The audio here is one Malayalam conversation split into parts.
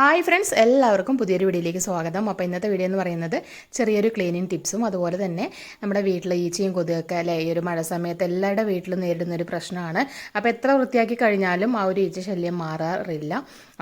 ഹായ് ഫ്രണ്ട്സ് എല്ലാവർക്കും പുതിയൊരു വീഡിയോയിലേക്ക് സ്വാഗതം. അപ്പോൾ ഇന്നത്തെ വീഡിയോ എന്ന് പറയുന്നത് ചെറിയൊരു ക്ലീനിങ് ടിപ്സും അതുപോലെ തന്നെ നമ്മുടെ വീട്ടിലെ ഈച്ചയും കൊതുകൊക്കെ അല്ലേ ഈ ഒരു മഴ സമയത്ത് എല്ലാവരുടെ വീട്ടിലും നേരിടുന്ന ഒരു പ്രശ്നമാണ്. അപ്പോൾ എത്ര വൃത്തിയാക്കി കഴിഞ്ഞാലും ആ ഒരു ഈച്ച ശല്യം മാറാറില്ല.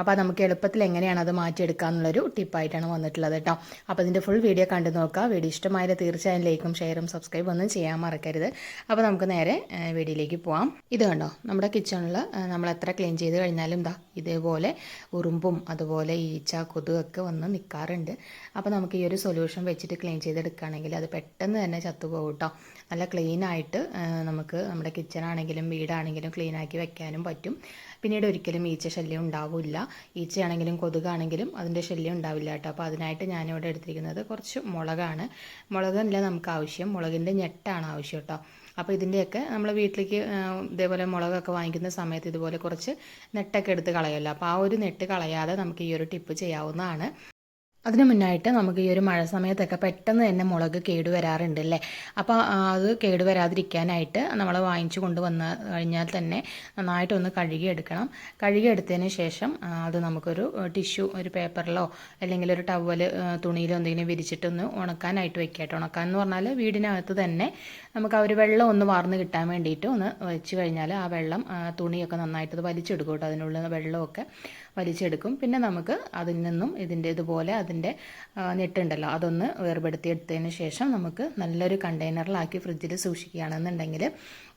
അപ്പോൾ നമുക്ക് എളുപ്പത്തിൽ എങ്ങനെയാണ് അത് മാറ്റിയെടുക്കുക എന്നുള്ളൊരു ടിപ്പായിട്ടാണ് വന്നിട്ടുള്ളത് കേട്ടോ. അപ്പോൾ അതിന്റെ ഫുൾ വീഡിയോ കണ്ടു നോക്കുക. വീഡിയോ ഇഷ്ടമായാലും തീർച്ചയായും ലൈക്കും ഷെയറും സബ്സ്ക്രൈബ് ഒന്നും ചെയ്യാൻ മറക്കരുത്. അപ്പോൾ നമുക്ക് നേരെ വീഡിയോയിലേക്ക് പോവാം. ഇത് കണ്ടോ നമ്മുടെ കിച്ചണിൽ നമ്മൾ എത്ര ക്ലീൻ ചെയ്ത് കഴിഞ്ഞാലും ദാ ഇതേപോലെ ഉറുമ്പും അതുപോലെ ഈച്ച കൊതുകൊക്കെ വന്ന് നിൽക്കാറുണ്ട് അപ്പോൾ നമുക്ക് ഈ ഒരു സൊല്യൂഷൻ വെച്ചിട്ട് ക്ലീൻ ചെയ്തെടുക്കുകയാണെങ്കിൽ അത് പെട്ടെന്ന് തന്നെ ചത്തുപോകും കേട്ടോ. നല്ല ക്ലീൻ ആയിട്ട് നമുക്ക് നമ്മുടെ കിച്ചണാണെങ്കിലും വീടാണെങ്കിലും ക്ലീൻ ആക്കി വെക്കാനും പറ്റും. പിന്നീട് ഒരിക്കലും ഈച്ച ശല്യം ഉണ്ടാവില്ല. ഈച്ചയാണെങ്കിലും കൊതുകാണെങ്കിലും അതിന്റെ ശല്യം ഉണ്ടാവില്ല കേട്ടോ. അപ്പോൾ അതിനായിട്ട് ഞാനിവിടെ എടുത്തിരിക്കുന്നത് കുറച്ച് മുളകാണ്. മുളകല്ല നമുക്ക് ആവശ്യം. മുളകിന്റെ ഞെട്ടാണ് ആവശ്യം കേട്ടോ. അപ്പോൾ ഇതിന്റെയൊക്കെ നമ്മൾ വീട്ടിലേക്ക് ഇതേപോലെ മുളകൊക്കെ വാങ്ങിക്കുന്ന സമയത്ത് ഇതുപോലെ കുറച്ച് നെട്ടൊക്കെ എടുത്ത് കളയുമല്ലോ. അപ്പോൾ ആ ഒരു നെട്ട് കളയാതെ നമുക്ക് ഈ ഒരു ടിപ്പ് ചെയ്യാവുന്നതാണ്. അതിന് മുന്നായിട്ട് നമുക്ക് ഈ ഒരു മഴ സമയത്തൊക്കെ പെട്ടെന്ന് തന്നെ മുളക് കേടുവരാറുണ്ട് അല്ലേ അപ്പോൾ അത് കേടുവരാതിരിക്കാനായിട്ട് നമ്മൾ വാങ്ങിച്ചു കൊണ്ടുവന്ന് കഴിഞ്ഞാൽ തന്നെ നന്നായിട്ടൊന്ന് കഴുകിയെടുക്കണം. കഴുകിയെടുത്തതിന് ശേഷം അത് നമുക്കൊരു ടിഷ്യൂ ഒരു പേപ്പറിലോ അല്ലെങ്കിൽ ഒരു ടവൽ തുണിയിലോ എന്തെങ്കിലും വിരിച്ചിട്ടൊന്ന് ഉണക്കാനായിട്ട് വെക്കാം കേട്ടോ. ഉണക്കാൻ എന്ന് പറഞ്ഞാൽ വീടിനകത്ത് തന്നെ നമുക്ക് ആ ഒരു വെള്ളം ഒന്ന് വാർന്ന് കിട്ടാൻ വേണ്ടിയിട്ട് ഒന്ന് വെച്ച് കഴിഞ്ഞാൽ ആ വെള്ളം തുണിയൊക്കെ നന്നായിട്ട് വലിച്ചെടുക്കും കേട്ടോ. അതിനുള്ള വെള്ളമൊക്കെ വലിച്ചെടുക്കും. പിന്നെ നമുക്ക് അതിൽ നിന്നും ഇതിന്റെ ഇതുപോലെ അതിന്റെ ഞെട്ടുണ്ടല്ലോ. അതൊന്ന് വേർപെടുത്തി എടുത്തതിന് ശേഷം നമുക്ക് നല്ലൊരു കണ്ടെയ്നറിലാക്കി ഫ്രിഡ്ജിൽ സൂക്ഷിക്കുകയാണെന്നുണ്ടെങ്കിൽ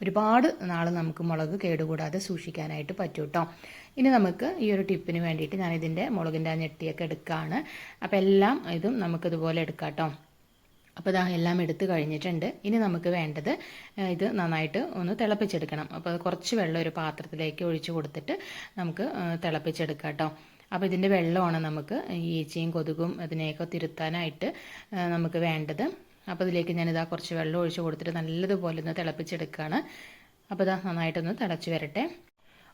ഒരുപാട് നാൾ നമുക്ക് മുളക് കേടുകൂടാതെ സൂക്ഷിക്കാനായിട്ട് പറ്റും കേട്ടോ ഇനി നമുക്ക് ഈ ഒരു ടിപ്പിന് വേണ്ടിയിട്ട് ഞാൻ ഇതിന്റെ മുളകിന്റെ ആ ഞെട്ടിയൊക്കെ എടുക്കുകയാണ്. അപ്പോൾ എല്ലാം ഇതും നമുക്കിതുപോലെ എടുക്കാം കേട്ടോ അപ്പോൾ ഇതാ എല്ലാം എടുത്തു കഴിഞ്ഞിട്ടുണ്ട്. ഇനി നമുക്ക് വേണ്ടത് ഇത് നന്നായിട്ട് ഒന്ന് തിളപ്പിച്ചെടുക്കണം. അപ്പോൾ കുറച്ച് വെള്ളം ഒരു പാത്രത്തിലേക്ക് ഒഴിച്ച് കൊടുത്തിട്ട് നമുക്ക് തിളപ്പിച്ചെടുക്കാം കേട്ടോ. അപ്പോൾ ഇതിന്റെ വെള്ളമാണ് നമുക്ക് ഈച്ചയും കൊതുകും അതിനെയൊക്കെ തിരുത്താനായിട്ട് നമുക്ക് വേണ്ടത്. അപ്പോൾ ഇതിലേക്ക് ഞാനിതാ കുറച്ച് വെള്ളം ഒഴിച്ച് കൊടുത്തിട്ട് നല്ലതുപോലെ ഒന്ന് തിളപ്പിച്ചെടുക്കുകയാണ്. അപ്പോൾ ഇതാ നന്നായിട്ടൊന്ന് തിളച്ച് വരട്ടെ.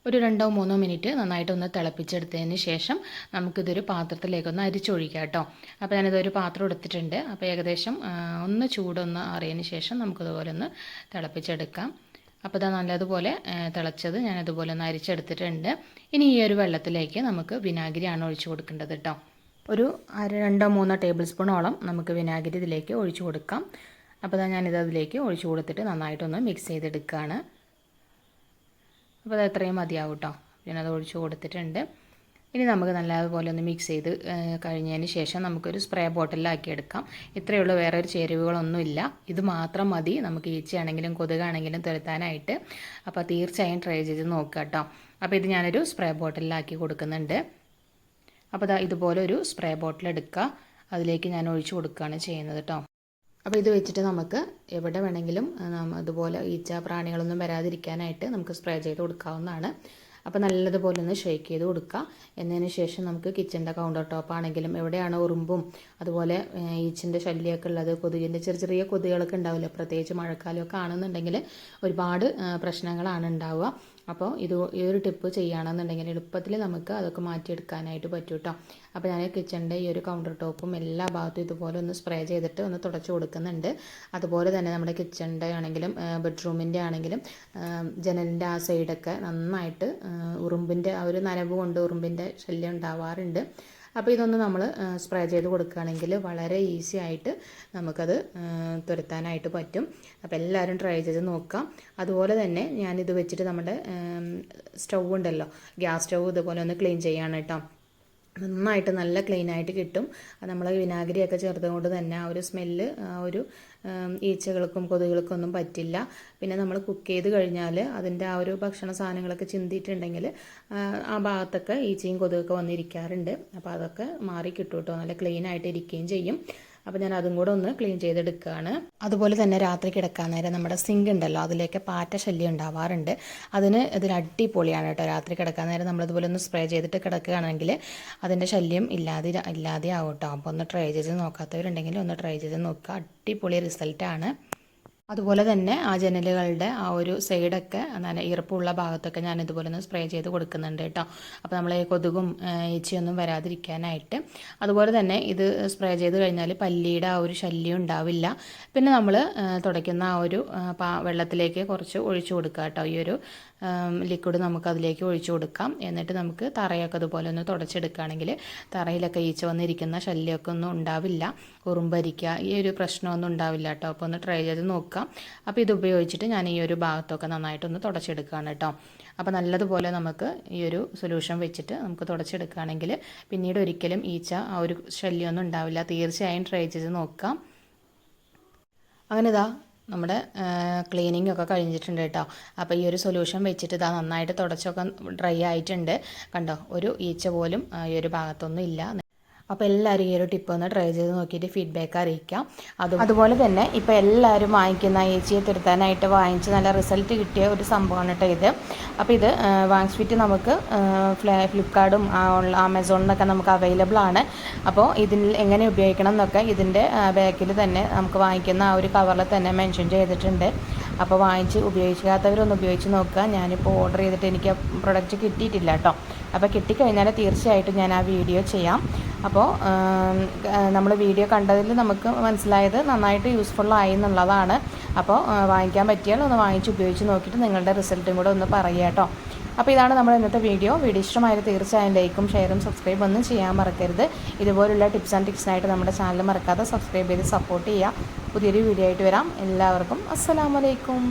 ഒരു രണ്ടോ മൂന്നോ മിനിറ്റ് നന്നായിട്ടൊന്ന് തിളപ്പിച്ചെടുത്തതിന് ശേഷം നമുക്കിതൊരു പാത്രത്തിലേക്കൊന്ന് അരിച്ചൊഴിക്കാം കേട്ടോ. അപ്പോൾ ഞാനിതൊരു പാത്രം എടുത്തിട്ടുണ്ട്. അപ്പോൾ ഏകദേശം ഒന്ന് ചൂടൊന്ന് അറിയതിന് ശേഷം നമുക്കിതുപോലെ ഒന്ന് തിളപ്പിച്ചെടുക്കാം. അപ്പോൾ ഇതാ നല്ലതുപോലെ തിളച്ചത് ഞാനതുപോലെ ഒന്ന് അരിച്ചെടുത്തിട്ടുണ്ട്. ഇനി ഈ ഒരു വെള്ളത്തിലേക്ക് നമുക്ക് വിനാഗിരിയാണ് ഒഴിച്ചു കൊടുക്കേണ്ടത് കേട്ടോ. ഒരു അര രണ്ടോ മൂന്നോ ടേബിൾ സ്പൂണോളം നമുക്ക് വിനാഗിരി ഇതിലേക്ക് ഒഴിച്ചു കൊടുക്കാം. അപ്പോൾ ഇതാ ഞാനിത് അതിലേക്ക് ഒഴിച്ചു കൊടുത്തിട്ട് നന്നായിട്ടൊന്ന് മിക്സ് ചെയ്തെടുക്കുകയാണ് അപ്പോൾ അത് എത്രയും മതിയാവും കേട്ടോ പിന്നെ അത് ഒഴിച്ചു കൊടുത്തിട്ടുണ്ട്. ഇനി നമുക്ക് നല്ലതുപോലെ ഒന്ന് മിക്സ് ചെയ്ത് കഴിഞ്ഞതിന് ശേഷം നമുക്കൊരു സ്പ്രേ ബോട്ടിലാക്കി എടുക്കാം. ഇത്രയേ ഉള്ളൂ. വേറെ ഒരു ചേരുവകളൊന്നുമില്ല. ഇത് മാത്രം മതി. നമുക്ക് ഈച്ചയാണെങ്കിലും കൊതുകാണെങ്കിലും തുരത്താനായിട്ട്. അപ്പോൾ തീർച്ചയായും ട്രൈ ചെയ്ത് നോക്കുക കേട്ടോ. അപ്പോൾ ഇത് ഞാനൊരു സ്പ്രേ ബോട്ടിലാക്കി കൊടുക്കുന്നുണ്ട്. അപ്പോൾ ഇതുപോലെ ഒരു സ്പ്രേ ബോട്ടിൽ എടുക്കുക. അതിലേക്ക് ഞാൻ ഒഴിച്ചു കൊടുക്കുകയാണ് ചെയ്യുന്നത് കേട്ടോ. അപ്പോൾ ഇത് വെച്ചിട്ട് നമുക്ക് എവിടെ വേണമെങ്കിലും അതുപോലെ ഈച്ച പ്രാണികളൊന്നും വരാതിരിക്കാനായിട്ട് നമുക്ക് സ്പ്രേ ചെയ്ത് കൊടുക്കാവുന്നതാണ്. അപ്പോൾ നല്ലതുപോലെ ഒന്ന് ഷേക്ക് ചെയ്ത് കൊടുക്കുക എന്നതിന് ശേഷം നമുക്ക് കിച്ചന്റെ കൗണ്ടർ ടോപ്പ് ആണെങ്കിലും എവിടെയാണ് ഉറുമ്പും അതുപോലെ ഈച്ചിന്റെ ശല്യമൊക്കെ ഉള്ളത് കൊതുകിന്റെ ചെറിയ ചെറിയ കൊതുകുകളൊക്കെ ഉണ്ടാവില്ല പ്രത്യേകിച്ച് മഴക്കാലമൊക്കെ ആണെന്നുണ്ടെങ്കിൽ ഒരുപാട് പ്രശ്നങ്ങളാണ് ഉണ്ടാവുക. അപ്പോൾ ഇത് ഈ ഒരു ടിപ്പ് ചെയ്യുകയാണെന്നുണ്ടെങ്കിൽ എളുപ്പത്തിൽ നമുക്ക് അതൊക്കെ മാറ്റിയെടുക്കാനായിട്ട് പറ്റും കേട്ടോ അപ്പോൾ ഞാൻ കിച്ചണിന്റെ ഈ ഒരു കൗണ്ടർ ടോപ്പും എല്ലാ ഭാഗത്തും ഇതുപോലെ ഒന്ന് സ്പ്രേ ചെയ്തിട്ട് ഒന്ന് തുടച്ച് കൊടുക്കുന്നുണ്ട്. അതുപോലെ തന്നെ നമ്മുടെ കിച്ചണിന്റെ ആണെങ്കിലും ബെഡ്റൂമിന്റെ ആണെങ്കിലും ജനലിന്റെ ആ സൈഡൊക്കെ നന്നായിട്ട് ഉറുമ്പിന്റെ ആ ഒരു നനവ് കൊണ്ട് ഉറുമ്പിന്റെ ശല്യം ഉണ്ടാവാറുണ്ട്. അപ്പോൾ ഇതൊന്ന് നമ്മൾ സ്പ്രേ ചെയ്ത് കൊടുക്കുകയാണെങ്കിൽ വളരെ ഈസി ആയിട്ട് നമുക്കത് തുരത്താനായിട്ട് പറ്റും. അപ്പോൾ എല്ലാവരും ട്രൈ ചെയ്ത് നോക്കാം. അതുപോലെ തന്നെ ഞാനിത് വെച്ചിട്ട് നമ്മുടെ സ്റ്റൗ ഉണ്ടല്ലോ ഗ്യാസ് സ്റ്റൗ ഇതുപോലെ ഒന്ന് ക്ലീൻ ചെയ്യാണ് കേട്ടോ നന്നായിട്ട് നല്ല ക്ലീൻ ആയിട്ട് കിട്ടും. നമ്മൾ വിനാഗിരിയൊക്കെ ചേർത്തുകൊണ്ട് തന്നെ ആ ഒരു സ്മെല്ല് ആ ഒരു ഈച്ചകൾക്കും കൊതുകുകൾക്കും ഒന്നും പറ്റില്ല. പിന്നെ നമ്മൾ കുക്ക് ചെയ്ത് കഴിഞ്ഞാൽ അതിന്റെ ആ ഒരു ഭക്ഷണ സാധനങ്ങളൊക്കെ ചിന്തിയിട്ടുണ്ടെങ്കിൽ ആ ഭാഗത്തൊക്കെ ഈച്ചയും കൊതുകൊക്കെ വന്നിരിക്കാറുണ്ട്. അപ്പോൾ അതൊക്കെ മാറി കിട്ടും കേട്ടോ നല്ല ക്ലീൻ ആയിട്ട് ഇരിക്കുകയും ചെയ്യും. അപ്പോൾ ഞാൻ അതും കൂടെ ഒന്ന് ക്ലീൻ ചെയ്തെടുക്കുകയാണ് അതുപോലെ തന്നെ രാത്രി കിടക്കാൻ നേരം നമ്മുടെ സിങ്ക് ഉണ്ടല്ലോ അതിലേക്ക് പാറ്റ ശല്യം ഉണ്ടാവാറുണ്ട്. അതിന് ഇതിൽ അടിപൊളിയാണ് കേട്ടോ രാത്രി കിടക്കാൻ നേരം നമ്മളിതുപോലെ ഒന്ന് സ്പ്രേ ചെയ്തിട്ട് കിടക്കുകയാണെങ്കിൽ അതിന്റെ ശല്യം ഇല്ലാതെ ഇല്ലാതെ ആവും കേട്ടോ. അപ്പോൾ ഒന്ന് ട്രൈ ചെയ്ത് നോക്കാത്തവരുണ്ടെങ്കിൽ ഒന്ന് ട്രൈ ചെയ്ത് നോക്കുക. അടിപൊളി റിസൾട്ടാണ് അതുപോലെ തന്നെ ആ ജനലുകളുടെ ആ ഒരു സൈഡൊക്കെ നല്ല ഈർപ്പമുള്ള ഭാഗത്തൊക്കെ ഞാൻ ഇതുപോലെ ഒന്ന് സ്പ്രേ ചെയ്ത് കൊടുക്കുന്നുണ്ട് കേട്ടോ. അപ്പോൾ നമ്മൾ കൊതുകും ഈച്ചയൊന്നും വരാതിരിക്കാനായിട്ട്. അതുപോലെ തന്നെ ഇത് സ്പ്രേ ചെയ്ത് കഴിഞ്ഞാൽ പല്ലിയുടെ ആ ഒരു ശല്യം ഉണ്ടാവില്ല. പിന്നെ നമ്മൾ തുടയ്ക്കുന്ന ആ ഒരു വെള്ളത്തിലേക്ക് കുറച്ച് ഒഴിച്ചു കൊടുക്കുക കേട്ടോ. ഈ ഒരു ലിക്വിഡ് നമുക്ക് അതിലേക്ക് ഒഴിച്ചു കൊടുക്കാം. എന്നിട്ട് നമുക്ക് തറയൊക്കെ അതുപോലെ ഒന്ന് തുടച്ചെടുക്കുകയാണെങ്കിൽ തറയിലൊക്കെ ഈച്ച വന്നിരിക്കുന്ന ശല്യമൊക്കെ ഒന്നും ഉണ്ടാവില്ല. ഉറുമ്പരിക്കുക ഈ ഒരു പ്രശ്നമൊന്നും ഉണ്ടാവില്ല കേട്ടോ. അപ്പോൾ ഒന്ന് ട്രൈ ചെയ്ത് നോക്കാം. അപ്പോൾ ഇത് ഉപയോഗിച്ചിട്ട് ഞാൻ ഈ ഒരു ഭാഗത്തൊക്കെ നന്നായിട്ടൊന്ന് തുടച്ചെടുക്കുകയാണ് കേട്ടോ. അപ്പോൾ നല്ലതുപോലെ നമുക്ക് ഈ ഒരു സൊല്യൂഷൻ വെച്ചിട്ട് നമുക്ക് തുടച്ചെടുക്കുകയാണെങ്കിൽ പിന്നീട് ഒരിക്കലും ഈച്ച ആ ഒരു ശല്യമൊന്നും ഉണ്ടാവില്ല. തീർച്ചയായും ട്രൈ ചെയ്ത് നോക്കാം. അങ്ങനെ ഇതാ നമ്മുടെ ക്ലീനിങ് ഒക്കെ കഴിഞ്ഞിട്ടുണ്ട് കേട്ടോ. അപ്പോൾ ഈ ഒരു സൊല്യൂഷൻ വെച്ചിട്ട് ഇതാ നന്നായിട്ട് തുടച്ചൊക്കെ ഡ്രൈ ആയിട്ടുണ്ട്. കണ്ടോ ഒരു ഈച്ച പോലും ഈ ഒരു ഭാഗത്തൊന്നും ഇല്ല. അപ്പോൾ എല്ലാവരും ഈ ഒരു ടിപ്പ് ഒന്ന് ട്രൈ ചെയ്ത് നോക്കിയിട്ട് ഫീഡ്ബാക്ക് അറിയിക്കാം. അത് അതുപോലെ തന്നെ ഇപ്പോൾ എല്ലാവരും വാങ്ങിക്കുന്ന ഏച്ചിയെ തിരുത്താനായിട്ട് വാങ്ങിച്ച് നല്ല റിസൾട്ട് കിട്ടിയ ഒരു സംഭവമാണ് കേട്ടോ ഇത്. അപ്പോൾ ഇത് വാങ്ങിച്ചിട്ട് നമുക്ക് ഫ്ലേ ഫ്ലിപ്കാർട്ടും ആമസോണിലൊക്കെ നമുക്ക് അവൈലബിൾ ആണ്. അപ്പോൾ ഇതിൽ എങ്ങനെ ഉപയോഗിക്കണം എന്നൊക്കെ ഇതിന്റെ ബാക്കിൽ തന്നെ നമുക്ക് വാങ്ങിക്കുന്ന ആ ഒരു കവറിൽ തന്നെ മെൻഷൻ ചെയ്തിട്ടുണ്ട്. അപ്പോൾ വാങ്ങിച്ച് ഉപയോഗിക്കാത്തവരൊന്ന് ഉപയോഗിച്ച് നോക്കുക. ഞാനിപ്പോൾ ഓർഡർ ചെയ്തിട്ട് എനിക്ക് പ്രൊഡക്റ്റ് കിട്ടിയിട്ടില്ല കേട്ടോ അപ്പോൾ കിട്ടിക്കഴിഞ്ഞാൽ തീർച്ചയായിട്ടും ഞാൻ ആ വീഡിയോ ചെയ്യാം. അപ്പോൾ നമ്മൾ വീഡിയോ കണ്ടതിൽ നമുക്ക് മനസ്സിലായത് നന്നായിട്ട് യൂസ്ഫുള്ളായി എന്നുള്ളതാണ് അപ്പോൾ വാങ്ങിക്കാൻ പറ്റിയാൽ ഒന്ന് വാങ്ങിച്ച് ഉപയോഗിച്ച് നോക്കിയിട്ട് നിങ്ങളുടെ റിസൾട്ടും കൂടെ ഒന്ന് പറയുക കേട്ടോ. അപ്പോൾ ഇതാണ് നമ്മുടെ ഇന്നത്തെ വീഡിയോ. വീഡിയോ ഇഷ്ടമായത് തീർച്ചയായും ലൈക്കും ഷെയറും സബ്സ്ക്രൈബ് ഒന്നും ചെയ്യാൻ മറക്കരുത്. ഇതുപോലുള്ള ടിപ്സ് ആൻഡ് ടിപ്സിനായിട്ട് നമ്മുടെ ചാനൽ മറക്കാതെ സബ്സ്ക്രൈബ് ചെയ്ത് സപ്പോർട്ട് ചെയ്യുക. പുതിയൊരു വീഡിയോ ആയിട്ട് വരാം. എല്ലാവർക്കും അസ്സലാമലൈക്കും